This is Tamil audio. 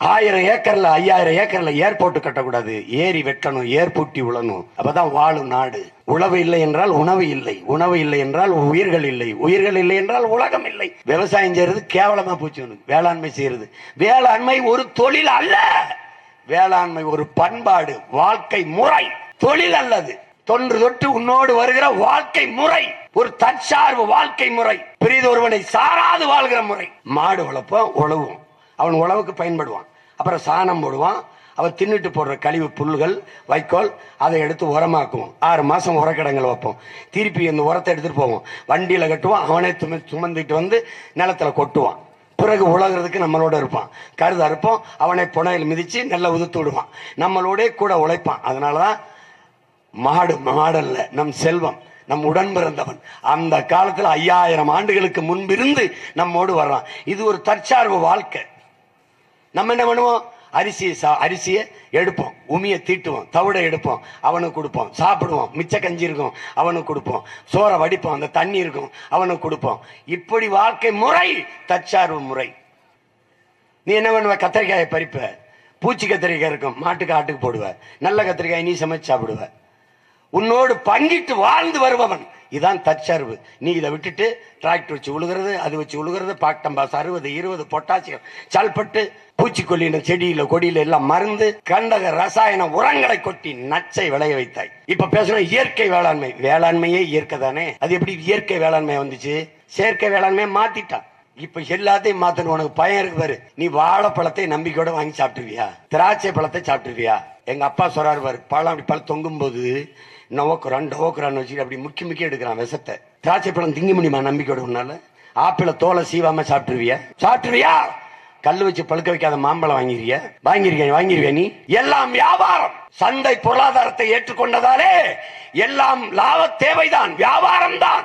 ஆயிரம் ஏக்கர்ல ஐயாயிரம் ஏக்கர்ல ஏர்போர்ட் கட்டக்கூடாது. ஏரி வெட்டணும் ஏர்பூட்டி உழணும். அப்பதான் வாழும் நாடு. உழவு இல்லை என்றால் உணவு இல்லை. உணவு இல்லை என்றால் உயிர்கள் இல்லை. உயிர்கள் இல்லை என்றால் உலகம் இல்லை. விவசாயம் செய்யறது கேவலமா போச்சு உனக்கு. வேளாண்மை செய்யறது. வேளாண்மை ஒரு தொழில் அல்ல. வேளாண்மை ஒரு பண்பாடு வாழ்க்கை முறை. தொழில் அல்லது. தொன்று தொட்டு உன்னோடு வருகிற வாழ்க்கை முறை. ஒரு தற்சார்பு வாழ்க்கை முறை. பெரிதொருவனை சாராது வாழ்கிற முறை. மாடு வளர்ப்போம் உழவும். அவன் உழவுக்கு பயன்படுவான். அப்புறம் சாணம் போடுவான். அவன் தின்னுட்டு போடுற கழிவு புல்லுகள் வைக்கோல் அதை எடுத்து உரமாக்குவோம். ஆறு மாதம் உரக்கடங்கள் வைப்போம். திருப்பி அந்த உரத்தை எடுத்துகிட்டு போவோம். வண்டியில் கட்டுவான். அவனே சும சுமந்துட்டு வந்து நிலத்துல கொட்டுவான். பிறகு உலகிறதுக்கு நம்மளோட இருப்பான். கருது அறுப்போம் அவனை புனையில் மிதித்து நல்லா உதுத்து விடுவான். நம்மளோட கூட உழைப்பான். அதனாலதான் மாடு மாடல்ல நம் செல்வம் நம் உடன் பிறந்தவன். அந்த காலத்தில் ஐயாயிரம் ஆண்டுகளுக்கு முன்பிருந்து நம்மோடு வர்றான். இது ஒரு தற்சார்பு வாழ்க்கை. நம்ம என்ன பண்ணுவோம்? அரிசியை சா அரிசியை எடுப்போம். உமியை தீட்டுவோம். தவிடை எடுப்போம். அவனுக்கு கொடுப்போம். சாப்பிடுவோம். மிச்ச கஞ்சி இருக்கும். அவனுக்கு கொடுப்போம். சோறை வடிப்போம். அந்த தண்ணி இருக்கும். அவனுக்கு கொடுப்போம். இப்படி வாழ்க்கை முறை தற்சார்பு முறை. நீ என்ன பண்ணுவ? கத்திரிக்காயை பறிப்ப. பூச்சி கத்திரிக்காய் இருக்கும். மாட்டுக்கு ஆட்டுக்கு போடுவ. நல்ல கத்திரிக்காய் நீ சமைச்சு சாப்பிடுவ. உன்னோடு பங்கிட்டு வாழ்ந்து வருபவன். இதான் தற்சார்பு நீ இதை விட்டுட்டு டிராக்டர் வச்சு உழுகிறது அது வச்சு உழுகிறது பாக்டம்பாஸ் அறுபது இருபது பொட்டாசியம் சல்பட்டு பூச்சிக்கொல்லின செடியில கொடியில எல்லாம் மருந்து கண்டக ரசாயன உரங்களை கொட்டி நச்சை விளைய வைத்தாய். இப்ப பேசணும் இயற்கை வேளாண்மை. வேளாண்மையே இயற்கை தானே. அது எப்படி இயற்கை வேளாண்மை வந்துச்சு? செயற்கை வேளாண்மையை மாத்திட்டான் இப்ப எல்லாத்தையும் மாத்தணும். உனக்கு பயம் இருக்கு பாரு. நீ வாழைப்பழத்தை நம்பிக்கையோட வாங்கி சாப்பிட்டுருவியா? திராட்சை பழத்தை சாப்பிட்டுருவியா? எங்க அப்பா சொல்றாரு பாரு பழம் அப்படி பழம் தொங்கும் போது நோக்குறான் டோக்குறான்னு வச்சுட்டு அப்படி முக்கி முக்கி எடுக்கிறான் விஷத்தை. திராட்சை பழம் திங்க முடியுமா நம்பிக்கையோட உன்னால? ஆப்பிள தோலை சீவாம சாப்பிட்டுருவியா? சாப்பிட்டுருவியா? கல் வச்சு பழுக்க வைக்காத மாம்பழம் வாங்கிருவியா? வாங்கிருக்க வாங்கிருவியா நீ? எல்லாம் வியாபாரம். சந்தை பொருளாதாரத்தை ஏற்றுக்கொண்டதாலே எல்லாம் லாப தேவைதான் வியாபாரம் தான்